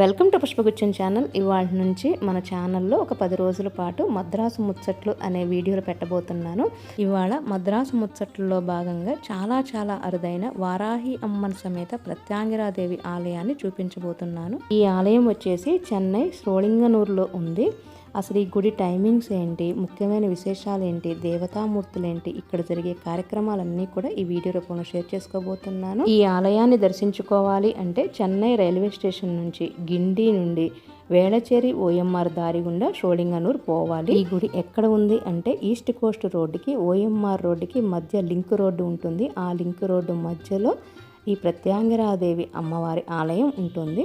Welcome to పుష్పగుచ్చం channel. ఇవాళ నుంచి మన ఛానల్లో ఒక పది రోజుల పాటు మద్రాసు ముచ్చట్లు అనే వీడియోలు పెట్టబోతున్నాను. ఇవాళ మద్రాసు ముచ్చట్లలో భాగంగా చాలా చాలా అరుదైన వారాహి అమ్మన్ సమేత ప్రత్యాంగిరాదేవి ఆలయాన్ని చూపించబోతున్నాను. ఈ ఆలయం వచ్చేసి చెన్నై శ్రోళింగనూరులో ఉంది. అసలు ఈ గుడి టైమింగ్స్ ఏంటి? ముఖ్యమైన విశేషాలు ఏంటి దేవతామూర్తులు ఏంటి ఇక్కడ జరిగే కార్యక్రమాలన్నీ కూడా ఈ వీడియో రూపంలో షేర్ చేసుకోబోతున్నాను. ఈ ఆలయాన్ని దర్శించుకోవాలి అంటే చెన్నై రైల్వే స్టేషన్ నుంచి గిండి నుండి వేళచేరి ఓఎంఆర్ దారి గుండా షోలింగనూర్ పోవాలి. ఈ గుడి ఎక్కడ ఉంది అంటే ఈస్ట్ కోస్ట్ రోడ్డుకి ఓఎంఆర్ రోడ్డుకి మధ్య లింక్ రోడ్డు ఉంటుంది. ఆ లింక్ రోడ్డు మధ్యలో ఈ ప్రత్యాంగరాదేవి అమ్మవారి ఆలయం ఉంటుంది.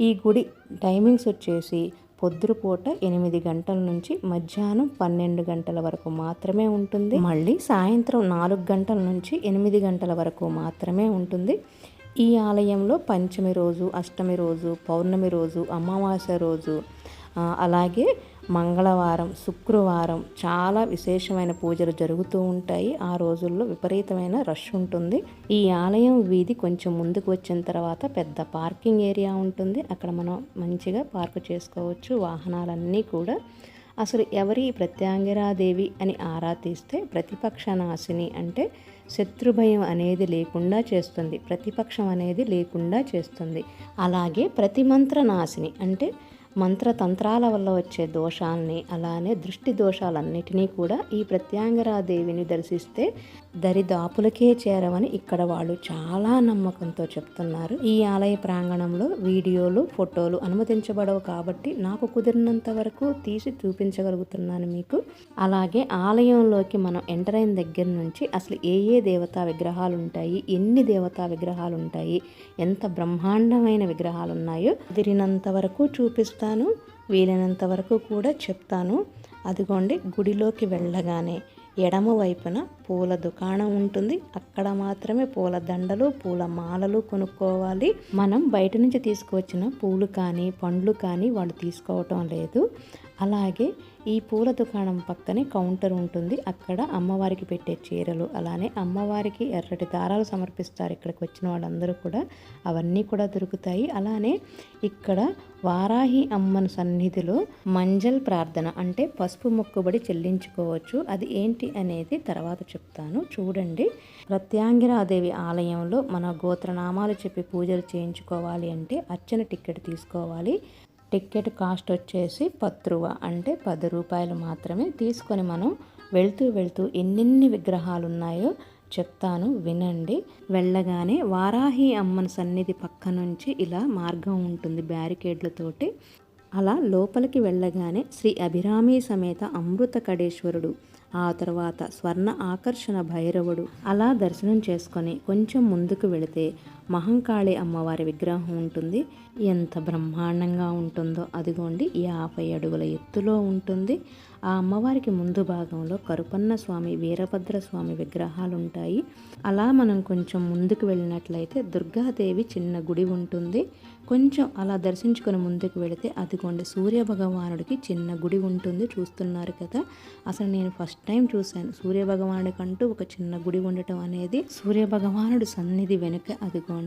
ఈ గుడి టైమింగ్స్ వచ్చేసి పొద్దురుపూట ఎనిమిది గంటల నుంచి మధ్యాహ్నం పన్నెండు గంటల వరకు మాత్రమే ఉంటుంది. మళ్ళీ సాయంత్రం నాలుగు గంటల నుంచి ఎనిమిది గంటల వరకు మాత్రమే ఉంటుంది. ఈ ఆలయంలో పంచమి రోజు అష్టమి రోజు పౌర్ణమి రోజు అమావాస్య రోజు అలాగే మంగళవారం శుక్రవారం చాలా విశేషమైన పూజలు జరుగుతూ ఉంటాయి. ఆ రోజుల్లో విపరీతమైన రష్ ఉంటుంది. ఈ ఆలయం వీధి కొంచెం ముందుకు వచ్చిన తర్వాత పెద్ద పార్కింగ్ ఏరియా ఉంటుంది. అక్కడ మనం మంచిగా పార్క్ చేసుకోవచ్చు వాహనాలన్నీ కూడా. అసలు ఎవరి ప్రత్యాంగిరాదేవి అని ఆరా తీస్తే ప్రతిపక్ష నాశిని అంటే శత్రుభయం అనేది లేకుండా చేస్తుంది. ప్రతిపక్షం అనేది లేకుండా చేస్తుంది. అలాగే ప్రతిమంత్ర నాశిని అంటే మంత్రతంత్రాల వల్ల వచ్చే దోషాలని అలానే దృష్టి దోషాలన్నిటినీ కూడా ఈ ప్రత్యాంగరాదేవిని దర్శిస్తే దరిదాపులకే చేరవని ఇక్కడ వాళ్ళు చాలా నమ్మకంతో చెప్తున్నారు. ఈ ఆలయ ప్రాంగణంలో వీడియోలు ఫోటోలు అనుమతించబడవు కాబట్టి నాకు కుదిరినంత వరకు తీసి చూపించగలుగుతున్నాను మీకు. అలాగే ఆలయంలోకి మనం ఎంటర్ అయిన దగ్గర నుంచి అసలు ఏ ఏ దేవతా విగ్రహాలు ఉంటాయి ఎన్ని దేవతా విగ్రహాలు ఉంటాయి ఎంత బ్రహ్మాండమైన విగ్రహాలు ఉన్నాయో కుదిరినంత వరకు చూపిస్తాను. వీలైనంత వరకు కూడా చెప్తాను. అదిగోండి గుడిలోకి వెళ్ళగానే ఎడమ వైపున పూల దుకాణం ఉంటుంది. అక్కడ మాత్రమే పూల దండలు పూల మాలలు కొనుక్కోవాలి. మనం బయట నుంచి తీసుకువచ్చిన పూలు కానీ పండ్లు కానీ వాళ్ళు తీసుకోవటం లేదు. అలాగే ఈ పూల దుకాణం పక్కనే కౌంటర్ ఉంటుంది. అక్కడ అమ్మవారికి పెట్టే చీరలు అలానే అమ్మవారికి ఎర్రటి దారాలు సమర్పిస్తారు. ఇక్కడికి వచ్చిన వాళ్ళందరూ కూడా అవన్నీ కూడా దొరుకుతాయి. అలానే ఇక్కడ వారాహి అమ్మను సన్నిధిలో మంజల్ ప్రార్థన అంటే పసుపు మొక్కుబడి చెల్లించుకోవచ్చు. అది ఏంటి అనేది తర్వాత చెప్తాను. చూడండి. ప్రత్యాంగిరాదేవి ఆలయంలో మన గోత్రనామాలు చెప్పి పూజలు చేయించుకోవాలి అంటే అర్చన టికెట్ తీసుకోవాలి. టికెట్ కాస్ట్ వచ్చేసి పత్రువ. అంటే పది రూపాయలు మాత్రమే తీసుకొని మనం వెళ్తూ వెళ్తూ ఎన్నెన్ని విగ్రహాలు ఉన్నాయో చెప్తాను వినండి. వెళ్ళగానే వారాహి అమ్మన్ సన్నిధి పక్క నుంచి ఇలా మార్గం ఉంటుంది బ్యారికేడ్లతోటి. అలా లోపలికి వెళ్ళగానే శ్రీ అభిరామి సమేత అమృత కడేశ్వరుడు ఆ తర్వాత స్వర్ణ ఆకర్షణ భైరవుడు అలా దర్శనం చేసుకొని కొంచెం ముందుకు వెళితే మహంకాళి అమ్మవారి విగ్రహం ఉంటుంది. ఎంత బ్రహ్మాండంగా ఉంటుందో అదిగోండి యాభై అడుగుల ఎత్తులో ఉంటుంది. ఆ అమ్మవారికి ముందు భాగంలో కరుపన్న స్వామి వీరభద్ర స్వామి విగ్రహాలు ఉంటాయి. అలా మనం కొంచెం ముందుకు వెళ్ళినట్లయితే దుర్గాదేవి చిన్న గుడి ఉంటుంది. కొంచెం అలా దర్శించుకొని ముందుకు వెళితే అదిగోండి సూర్య భగవానుడికి చిన్న గుడి ఉంటుంది. చూస్తున్నారు కదా అసలు నేను ఫస్ట్ టైం చూశాను. సూర్య భగవానుడికంటూ ఒక చిన్న గుడి ఉండటం అనేది. సూర్య భగవానుడు సన్నిధి వెనుక అదిగోండి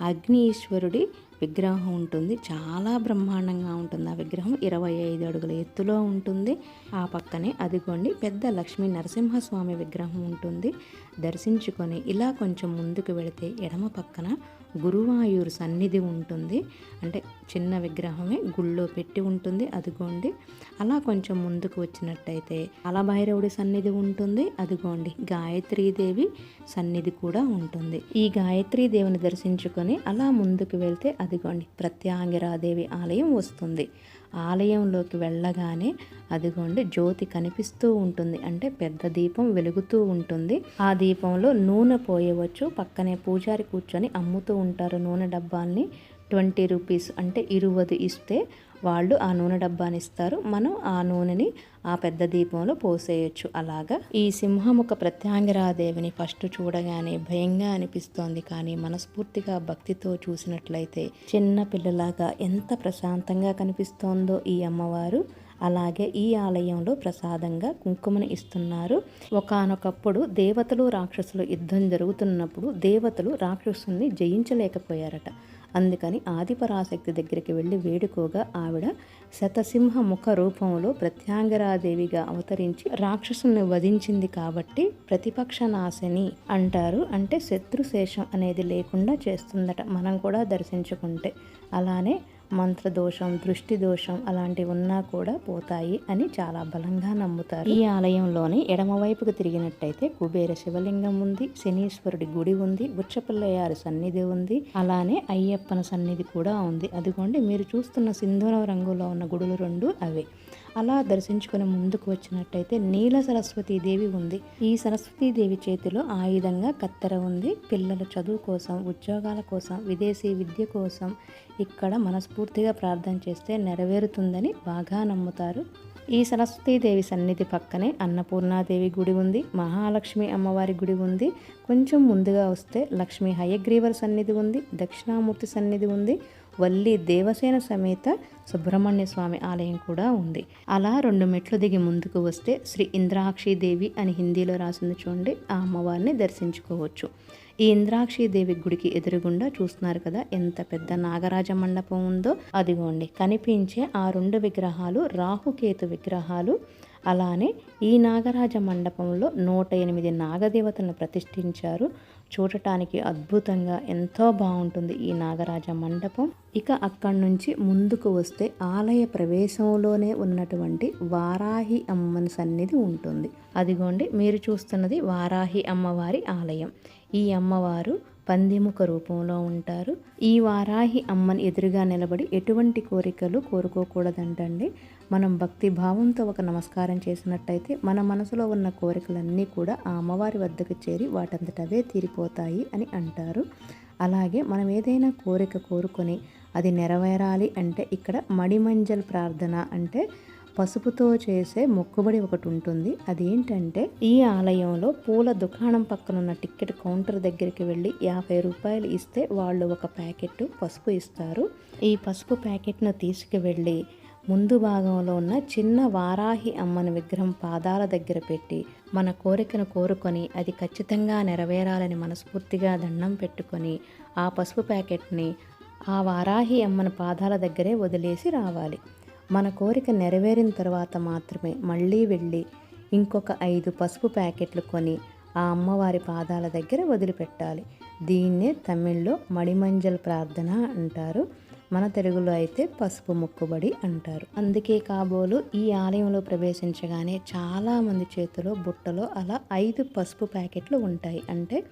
అగ్ని ఈశ్వరుడి విగ్రహం ఉంటుంది. చాలా బ్రహ్మాండంగా ఉంటుంది. ఆ విగ్రహం ఇరవై ఐదు అడుగుల ఎత్తులో ఉంటుంది. ఆ పక్కనే అదిగోండి పెద్ద లక్ష్మీ నరసింహస్వామి విగ్రహం ఉంటుంది. దర్శించుకొని ఇలా కొంచెం ముందుకు వెళితే ఎడమ పక్కన గురువాయూరు సన్నిధి ఉంటుంది. అంటే చిన్న విగ్రహమే గుళ్ళో పెట్టి ఉంటుంది. అదిగోండి. అలా కొంచెం ముందుకు వచ్చినట్టయితే అలభైరవుడి సన్నిధి ఉంటుంది. అదిగోండి. గాయత్రీదేవి సన్నిధి కూడా ఉంటుంది. ఈ గాయత్రీదేవిని దర్శించుకొని అలా ముందుకు వెళ్తే అదిగోండి. ప్రత్యాంగిరాదేవి ఆలయం వస్తుంది. ఆలయంలోకి వెళ్ళగానే అదిగోండి జ్యోతి కనిపిస్తూ ఉంటుంది. అంటే పెద్ద దీపం వెలుగుతూ ఉంటుంది. ఆ దీపంలో నూనె పోయవచ్చు. పక్కనే పూజారి కూర్చొని అమ్ముతూ ఉంటారు నూనె డబ్బాల్ని. ట్వంటీ రూపీస్ అంటే ఇరువది ఇస్తే వాళ్ళు ఆ నూనె డబ్బాని ఇస్తారు. మనం ఆ నూనెని ఆ పెద్ద దీపంలో పోసేయచ్చు. అలాగా ఈ సింహముఖ ప్రత్యాంగరాదేవిని ఫస్ట్ చూడగానే భయంగా అనిపిస్తోంది. కానీ మనస్ఫూర్తిగా భక్తితో చూసినట్లయితే చిన్న పిల్లలాగా ఎంత ప్రశాంతంగా కనిపిస్తోందో ఈ అమ్మవారు. అలాగే ఈ ఆలయంలో ప్రసాదంగా కుంకుమను ఇస్తున్నారు. ఒకానొకప్పుడు దేవతలు రాక్షసులు యుద్ధం జరుగుతున్నప్పుడు దేవతలు రాక్షసుల్ని జయించలేకపోయారట. అందుకని ఆదిపరాశక్తి దగ్గరికి వెళ్ళి వేడుకోగా ఆవిడ శతసింహ ముఖ రూపంలో ప్రత్యాంగరాదేవిగా అవతరించి రాక్షసుని వధించింది కాబట్టి ప్రతిపక్ష నాశని అంటారు. అంటే శత్రుశేషం అనేది లేకుండా చేస్తుందట. మనం కూడా దర్శించుకుంటే అలానే మంత్రదోషం దృష్టి దోషం అలాంటివి ఉన్నా కూడా పోతాయి అని చాలా బలంగా నమ్ముతారు. ఈ ఆలయంలోని ఎడమవైపుకు తిరిగినట్టయితే కుబేర శివలింగం ఉంది శనీశ్వరుడి గుడి ఉంది బుచ్చపిల్లయారి సన్నిధి ఉంది అలానే అయ్యప్పన సన్నిధి కూడా ఉంది. అదిగోండి మీరు చూస్తున్న సింధూర రంగులో ఉన్న గుడులు రెండు అవే. అలా దర్శించుకుని ముందుకు వచ్చినట్టయితే నీల సరస్వతీదేవి ఉంది. ఈ సరస్వతీదేవి చేతిలో ఆయుధంగా కత్తెర ఉంది. పిల్లల చదువు కోసం ఉద్యోగాల కోసం విదేశీ విద్య కోసం ఇక్కడ మనస్ఫూర్తిగా ప్రార్థన చేస్తే నెరవేరుతుందని బాగా నమ్ముతారు. ఈ సరస్వతీదేవి సన్నిధి పక్కనే అన్నపూర్ణాదేవి గుడి ఉంది. మహాలక్ష్మి అమ్మవారి గుడి ఉంది. కొంచెం ముందుగా వస్తే లక్ష్మీ హయగ్రీవర సన్నిధి ఉంది దక్షిణామూర్తి సన్నిధి ఉంది వల్లి దేవసేన సమేత సుబ్రహ్మణ్య స్వామి ఆలయం కూడా ఉంది. అలా రెండు మెట్లు దిగి ముందుకు వస్తే శ్రీ ఇంద్రాక్షి దేవి అని హిందీలో రాసింది చూడండి ఆ అమ్మవారిని దర్శించుకోవచ్చు. ఈ ఇంద్రాక్షి దేవి గుడికి ఎదురుగుండా చూస్తున్నారు కదా ఎంత పెద్ద నాగరాజ మండపం ఉందో అదిగోండి కనిపించే ఆ రెండు విగ్రహాలు రాహుకేతు విగ్రహాలు అలానే ఈ నాగరాజ మండపంలో నూట ఎనిమిది నాగదేవతలను ప్రతిష్ఠించారు. చూడటానికి అద్భుతంగా ఎంతో బాగుంటుంది ఈ నాగరాజ మండపం. ఇక అక్కడి నుంచి ముందుకు వస్తే ఆలయ ప్రవేశంలోనే ఉన్నటువంటి వారాహి అమ్మని సన్నిధి ఉంటుంది. అదిగోండి మీరు చూస్తున్నది వారాహి అమ్మవారి ఆలయం. ఈ అమ్మవారు పందిముఖ రూపంలో ఉంటారు. ఈ వారాహి అమ్మని ఎదురుగా నిలబడి ఎటువంటి కోరికలు కోరుకోకూడదంటండి. మనం భక్తి భావంతో ఒక నమస్కారం చేసినట్టయితే మన మనసులో ఉన్న కోరికలన్నీ కూడా ఆ అమ్మవారి వద్దకు చేరి వాటంతటవే తీరిపోతాయి అని అంటారు. అలాగే మనం ఏదైనా కోరిక కోరుకొని అది నెరవేరాలి అంటే ఇక్కడ మడిమంజల్ ప్రార్థన అంటే పసుపుతో చేసే మొక్కుబడి ఒకటి ఉంటుంది. అదేంటంటే ఈ ఆలయంలో పూల దుకాణం పక్కనున్న టికెట్ కౌంటర్ దగ్గరికి వెళ్ళి యాభై రూపాయలు ఇస్తే వాళ్ళు ఒక ప్యాకెట్ పసుపు ఇస్తారు. ఈ పసుపు ప్యాకెట్ను తీసుకువెళ్ళి ముందు భాగంలో ఉన్న చిన్న వారాహి అమ్మని విగ్రహం పాదాల దగ్గర పెట్టి మన కోరికను కోరుకొని అది ఖచ్చితంగా నెరవేరాలని మనస్ఫూర్తిగా దండం పెట్టుకొని ఆ పసుపు ప్యాకెట్ని ఆ వారాహి అమ్మని పాదాల దగ్గరే వదిలేసి రావాలి. మన కోరిక నెరవేరిన తర్వాత మాత్రమే మళ్ళీ వెళ్ళి ఇంకొక ఐదు పసుపు ప్యాకెట్లు కొని ఆ అమ్మవారి పాదాల దగ్గర వదిలిపెట్టాలి. దీన్నే తమిళ్ళో మడిమంజల్ ప్రార్థన అంటారు. మన తెలుగులో అయితే పసుపు మొక్కుబడి అంటారు. అందుకే కాబోలు ఈ ఆలయంలో ప్రవేశించగానే చాలామంది చేతిలో బుట్టలో అలా ఐదు పసుపు ప్యాకెట్లు ఉంటాయి. అంటే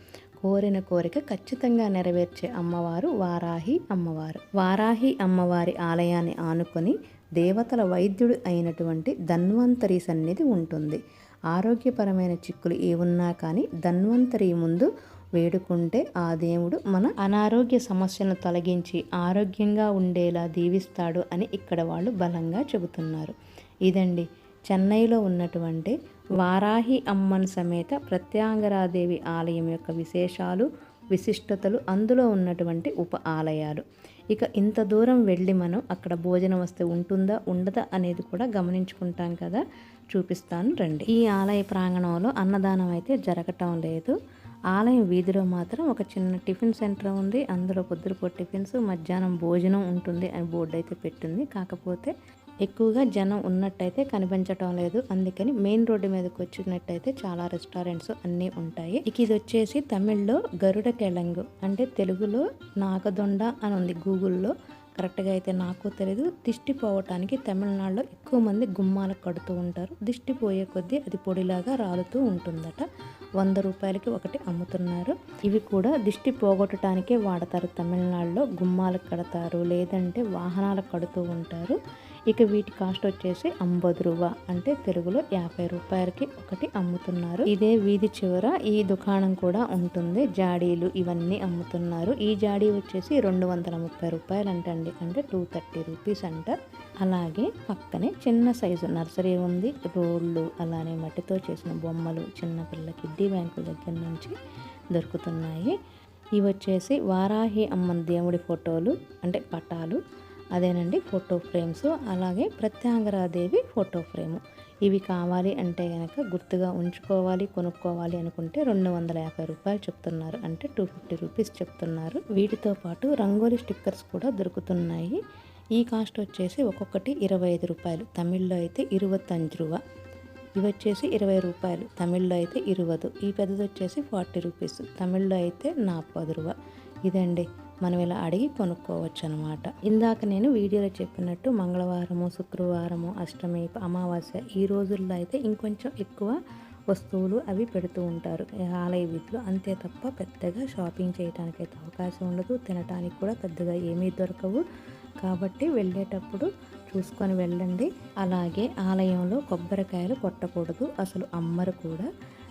కోరిన కోరిక ఖచ్చితంగా నెరవేర్చే అమ్మవారు వారాహి అమ్మవారు. వారాహి అమ్మవారి ఆలయాన్ని ఆనుకొని దేవతల వైద్యుడు అయినటువంటి ధన్వంతరి సన్నిధి ఉంటుంది. ఆరోగ్యపరమైన చిక్కులు ఏమున్నా కానీ ధన్వంతరి ముందు వేడుకుంటే ఆ దేవుడు మన అనారోగ్య సమస్యలను తొలగించి ఆరోగ్యంగా ఉండేలా దీవిస్తాడు అని ఇక్కడ వాళ్ళు బలంగా చెబుతున్నారు. ఇదండి చెన్నైలో ఉన్నటువంటి వారాహి అమ్మన్ సమేత ప్రత్యాంగరాదేవి ఆలయం యొక్క విశేషాలు విశిష్టతలు అందులో ఉన్నటువంటి ఉప ఆలయాలు. ఇక ఇంత దూరం వెళ్ళి మనం అక్కడ భోజనం వస్తే ఉంటుందా ఉండదా అనేది కూడా గమనించుకుంటాం కదా. చూపిస్తాను రండి. ఈ ఆలయ ప్రాంగణంలో అన్నదానం అయితే జరగటం లేదు. ఆలయం వీధిలో మాత్రం ఒక చిన్న టిఫిన్ సెంటర్ ఉంది. అందులో పొద్దురుపూట టిఫిన్స్ మధ్యాహ్నం భోజనం ఉంటుంది అని బోర్డు అయితే పెట్టింది. కాకపోతే ఎక్కువగా జనం ఉన్నట్టయితే కనిపించటం లేదు. అందుకని మెయిన్ రోడ్డు మీదకి వచ్చినట్టయితే చాలా రెస్టారెంట్స్ అన్నీ ఉంటాయి. ఇక ఇది వచ్చేసి తమిళ్ళో గరుడ కెళంగు అంటే తెలుగులో నాగదొండ అని ఉంది గూగుల్లో. కరెక్ట్గా అయితే నాకు తెలియదు దిష్టి పోవటానికి తమిళనాడులో ఎక్కువ మంది గుమ్మాలకు కడుతూ ఉంటారు. దిష్టి పోయే కొద్దీ అది పొడిలాగా రాలుతూ ఉంటుందట. వంద రూపాయలకి ఒకటి అమ్ముతున్నారు. ఇవి కూడా దిష్టి పోగొట్టడానికే వాడతారు. తమిళనాడులో గుమ్మాలకు కడతారు లేదంటే వాహనాలకు కడుతూ ఉంటారు. ఇక వీటి కాస్ట్ వచ్చేసి అంబది రూపా అంటే తెలుగులో యాభై రూపాయలకి ఒకటి అమ్ముతున్నారు. ఇదే వీధి చివర ఈ దుకాణం కూడా ఉంటుంది. జాడీలు ఇవన్నీ అమ్ముతున్నారు. ఈ జాడీ వచ్చేసి రెండు వందల ముప్పై రూపాయలు అంటండి అంటే టూ థర్టీ రూపీస్ అంట. అలాగే పక్కనే చిన్న సైజు నర్సరీ ఉంది. రోళ్ళు అలానే మట్టితో చేసిన బొమ్మలు చిన్న పిల్ల కిడ్డీ బ్యాంకుల దగ్గర నుంచి దొరుకుతున్నాయి. ఇవి వచ్చేసి వారాహి అమ్మన్ దేవుడి ఫోటోలు అంటే పటాలు అదేనండి ఫోటో ఫ్రేమ్స్. అలాగే ప్రత్యాంగరాదేవి ఫోటో ఫ్రేము. ఇవి కావాలి అంటే కనుక గుర్తుగా ఉంచుకోవాలి కొనుక్కోవాలి అనుకుంటే రెండు వందల యాభై రూపాయలు చెప్తున్నారు. అంటే టూ ఫిఫ్టీ రూపీస్ చెప్తున్నారు. వీటితో పాటు రంగోలీ స్టిక్కర్స్ కూడా దొరుకుతున్నాయి. ఈ కాస్ట్ వచ్చేసి ఒక్కొక్కటి ఇరవై ఐదు రూపాయలు. తమిళ్ళో అయితే ఇరువత్తంజు రూప ఇవి వచ్చేసి ఇరవై రూపాయలు. తమిళ్ళో అయితే ఇరువదు. ఈ పెద్దది వచ్చేసి ఫార్టీ రూపీస్. తమిళ్ళో అయితే నాపది రూప ఇదండి మనం ఇలా అడిగి కొనుక్కోవచ్చు అనమాట ఇందాక నేను వీడియోలో చెప్పినట్టు మంగళవారము శుక్రవారము అష్టమి అమావాస్య ఈ రోజుల్లో అయితే ఇంకొంచెం ఎక్కువ వస్తువులు అవి పెడుతూ ఉంటారు. ఆలయ వీధిలో అంతే తప్ప పెద్దగా షాపింగ్ చేయడానికి అయితే అవకాశం ఉండదు. తినడానికి కూడా పెద్దగా ఏమీ దొరకవు. కాబట్టి వెళ్ళేటప్పుడు చూసుకొని వెళ్ళండి. అలాగే ఆలయంలో కొబ్బరికాయలు కొట్టకూడదు. అసలు అమ్మరు కూడా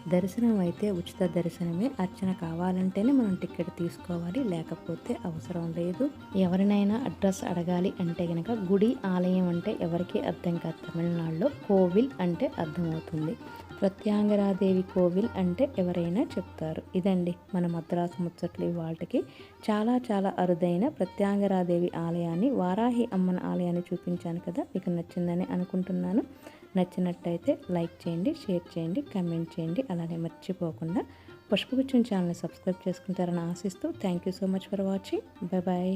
దర్శనం అయితే ఉచిత దర్శనమే. అర్చన కావాలంటేనే మనం టికెట్ తీసుకోవాలి. లేకపోతే అవసరం లేదు. ఎవరినైనా అడ్రస్ అడగాలి అంటే కనుక గుడి ఆలయం అంటే ఎవరికి అర్థం కాదు. తమిళనాడులో కోవిల్ అంటే అర్థమవుతుంది. ప్రత్యాంగరాదేవి కోవిల్ అంటే ఎవరైనా చెప్తారు. ఇదండి మన మద్రాసు ముచ్చట్లు వాటికి చాలా చాలా అరుదైన ప్రత్యాంగరాదేవి ఆలయాన్ని వారాహి అమ్మన ఆలయాన్ని చూపించాను కదా. మీకు నచ్చిందని అనుకుంటున్నాను. నచ్చినట్టయితే లైక్ చేయండి షేర్ చేయండి కమెంట్ చేయండి. అలానే మర్చిపోకుండా పుష్పగుచ్చం ఛానల్ని సబ్స్క్రైబ్ చేసుకుంటారని ఆశిస్తూ thank you so much for watching. Bye bye.